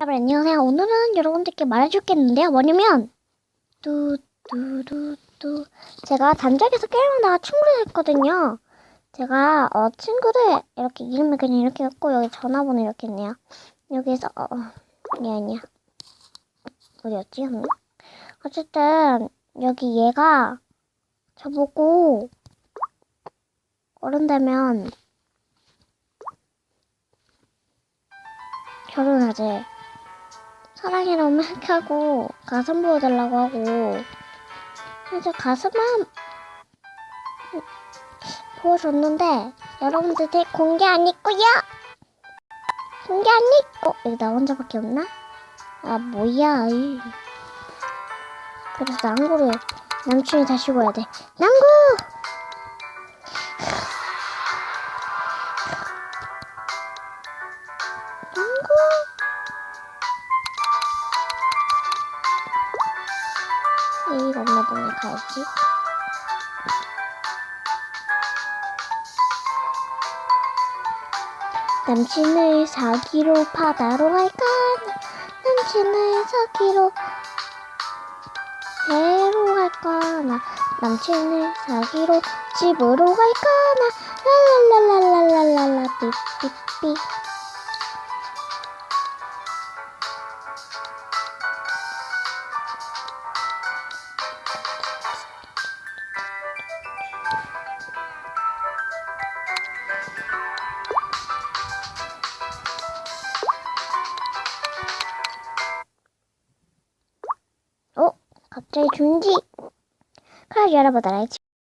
여러분 안녕하세요. 오늘은 여러분들께 말해줄겠는데요. 뭐냐면 뚜뚜뚜뚜 제가 단짝에서 게임을 나가 친구를 했거든요. 제가 어 친구를 이렇게 이름을 그냥 이렇게 했고 여기 전화번호 이렇게 했네요. 여기서 어 아니야 아니야 어디였지? 어쨌든 여기 얘가 저보고 어른 되면 결혼하재. 사랑이라고 막 하고 가슴 보여달라고 하고. 그래서 가슴만 보여줬는데 여러분들한테 공개 안 했고요. 공개 안 했고. 여기 나 혼자밖에 없나? 아 뭐야 이. 그래서 낭구를 남친이 다시 오야 돼. 낭구 이 엄마 동네 가야지. 남친을 사기로 바다로 갈까? 남친을 사기로 배로 갈까? 나 남친을 사기로 집으로 갈까? 나 랄랄랄랄랄랄라 삐삐 중지. 그래 여러분들 알지?